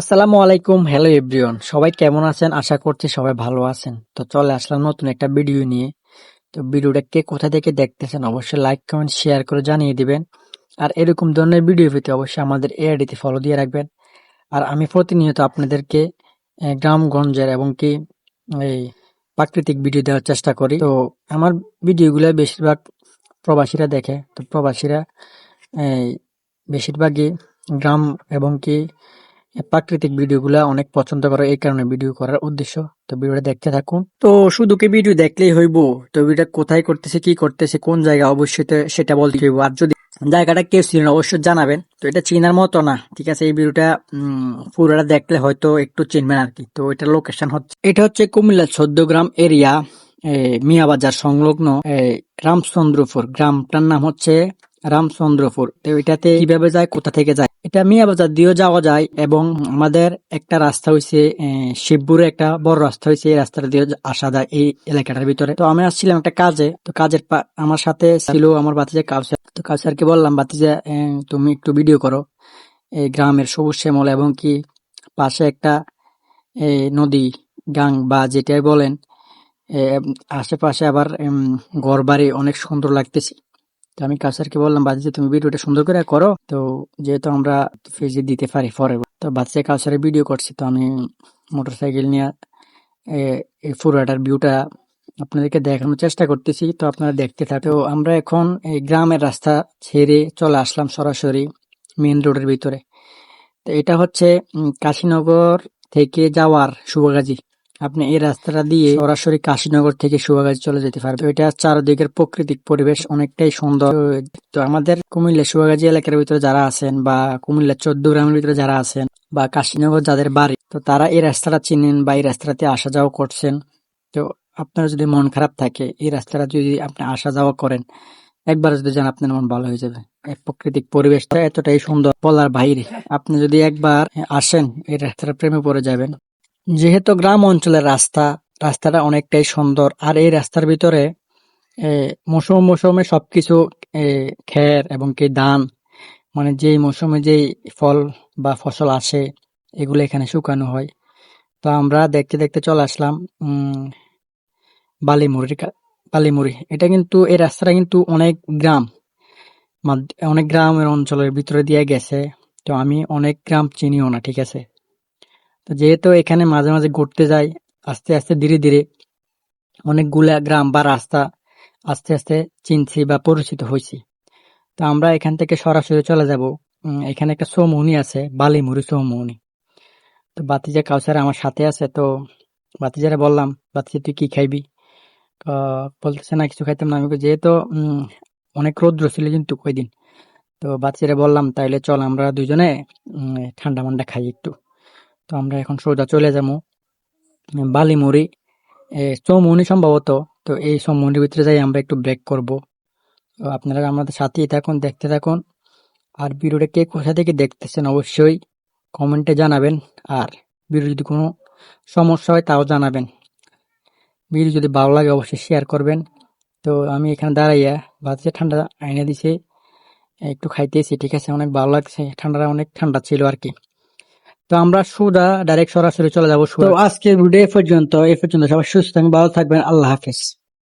আসসালামু আলাইকুম, hello everyone. সবাই কেমন আছেন? আশা করছি সবাই ভালো আছেন। তো চলে আসলাম নতুন একটা ভিডিও নিয়ে। তো ভিডিওটা কে কোথা থেকে দেখতেছেন অবশ্যই লাইক, কমেন্ট, শেয়ার করে জানিয়ে দিবেন। আর এরকম ধরনের ভিডিও পেতে অবশ্যই আমাদের এআইডিতে ফলো দিয়ে রাখবেন। আর আমি প্রতিনিয়ত আপনাদেরকে গ্রামগঞ্জের এবং কি এই প্রাকৃতিক ভিডিও দেওয়ার চেষ্টা করি। তো আমার ভিডিওগুলো বেশিরভাগ প্রবাসীরা দেখে। তো প্রবাসীরা এই বেশিরভাগই গ্রাম এবং কি প্রাকৃতিক ভিডিওগুলা অনেক পছন্দ করে, এই কারণে ভিডিও করার উদ্দেশ্য। তো ভিডিওটা দেখতে থাকুন। তো শুধু কি ভিডিও দেখলেই হইব? তো ভিডিওটা কোথায় করতেছে, কি করতেছে, কোন জায়গা অবশ্যই সেটা বলতে হইব। আর যদি জায়গাটা কেউ ছিল না অবশ্যই জানাবেন। তো এটা চিনার মতো না, ঠিক আছে? এই ভিডিওটা পুরোটা দেখলে হয়তো একটু চিনবেন আর কি। তো এটা লোকেশন হচ্ছে, এটা হচ্ছে কুমিল্লা চোদ্দগ্রাম এরিয়া মিয়াবাজার সংলগ্ন রামচন্দ্রপুর। গ্রামটার নাম হচ্ছে রামচন্দ্রপুর। তো এটাতে কীভাবে যায়, কোথা থেকে যায়? এটা মিয়া বাজার দিয়েও যাওয়া যায় এবং আমাদের একটা রাস্তা হয়েছে শিবপুরে একটা বড় রাস্তা হয়েছে এই রাস্তাটা দিয়ে আসা যায় এই এলাকাটার ভিতরে। তো আমি আসছিলাম একটা কাজে, তো কাজের আমার সাথে ছিল আমার বাতিজা কাউসার। তো কাউসারকে বললাম বাতিজা তুমি একটু ভিডিও করো। এই গ্রামের সবুজ শ্যামল এবং কি পাশে একটা নদী, গাং বা যেটাই বলেন আশেপাশে আবার ঘর বাড়ি অনেক সুন্দর লাগতেছে। তো আমি কাউসারকে বললাম বাচ্চা তুমি ভিডিওটা সুন্দর করে করো, তো যেহেতু আমরা ফেজে দিতে পারি পরে তো বাচ্চা কাউসারে ভিডিও করছি, তো আমি মোটরসাইকেল নিয়ে এই ফুরাটার ভিউটা আপনাদেরকে দেখানোর চেষ্টা করতেছি। তো আপনারা দেখতে থাকেন। তো আমরা এখন এই গ্রামের রাস্তা ছেড়ে চলে আসলাম সরাসরি মেন রোডের ভিতরে। তো এটা হচ্ছে কাশীনগর থেকে যাওয়ার শুভগাজী। আপনি এই রাস্তাটা দিয়ে সরাসরি কাশীনগর থেকে শুভগাজী চলে যেতে পারবেন। এটা চারদিকের প্রাকৃতিক পরিবেশ অনেকটাই সুন্দর। তো আমাদের কুমিল্লা শুভগাজী এলাকার ভিতরে যারা আছেন বা কুমিল্লা চোদ্দ গ্রামের ভিতরে যারা আছেন বা কাশীনগর যাদের বাড়ি, তো তারা এই রাস্তাটা চিনেন বা এই রাস্তাতে আসা যাওয়া করছেন। তো আপনার যদি মন খারাপ থাকে, এই রাস্তাটা যদি আপনি আসা যাওয়া করেন, একবার যদি যান, আপনার মন ভালো হয়ে যাবে। প্রাকৃতিক পরিবেশটা এতটাই সুন্দর বলার বাইরে। আপনি যদি একবার আসেন, এই রাস্তার প্রেমে পড়ে যাবেন। যেহেতু গ্রাম অঞ্চলের রাস্তা, রাস্তাটা অনেকটাই সুন্দর। আর এই রাস্তার ভিতরে মৌসুম মৌসুমে সবকিছু খের এবং কি ধান মানে যেই মৌসুমে যেই ফল বা ফসল আসে, এগুলো এখানে শুকানো হয়। তো আমরা দেখতে দেখতে চলে আসলাম বালিমুড়ির বালিমুড়ি। এটা কিন্তু, এই রাস্তাটা কিন্তু অনেক গ্রাম অনেক গ্রামের অঞ্চলের ভিতরে দিয়ে গেছে। তো আমি অনেক গ্রাম চিনিও না, ঠিক আছে? তো যেহেতু এখানে মাঝে মাঝে ঘুরতে যাই, আস্তে আস্তে ধীরে ধীরে অনেকগুলা গ্রাম বা রাস্তা আস্তে আস্তে চিনছি বা পরিচিত হয়েছি। তো আমরা এখান থেকে সরাসরি চলে যাব। এখানে একটা চৌমুহনি আছে, বালিমুড়ি চৌমুহনি। তো বাতিজা কাউসার আমার সাথে আছে, তো বাতিজারে বললাম, বাতিজা, তুই কি খাইবি? বলতেছে, না, কিছু খাইতাম না। আমি যেহেতু অনেক রৌদ্র ছিল কিন্তু ওই দিন তো বাচ্চারা বললাম, তাইলে চল, আমরা দুজনে ঠান্ডা মান্ডা খাই একটু। তো আমরা এখন সোজা চলে যাব বালিমুড়ি। এ, চৌমুহনি সম্ভবত। তো এই চৌমুহনির ভিতরে যাই আমরা একটু ব্রেক করব। তো আপনারা আমাদের সাথেই থাকুন দেখতে থাকুন। আর ভিডিওটা কে কোথা থেকে দেখতেছেন অবশ্যই কমেন্টে জানাবেন। আর ভিডিও যদি কোনো সমস্যা হয় তাও জানাবেন। ভিডিও যদি ভালো লাগে অবশ্যই শেয়ার করবেন। তো আমি এখানে দাঁড়াইয়া বাতাসে ঠান্ডা আইনা দিছে একটু খাইতেছি ঠিক আছে? অনেক ভালো লাগছে। ঠান্ডাটা অনেক ঠান্ডা ছিল আর কি। তো আমরা সোজা ডাইরেক্ট সরাসরি চলে যাব তো আজকের ভিডিও এ পর্যন্ত এ পর্যন্ত সবাই সুস্থ থাকবেন, ভালো থাকবেন, আল্লাহ হাফেজ।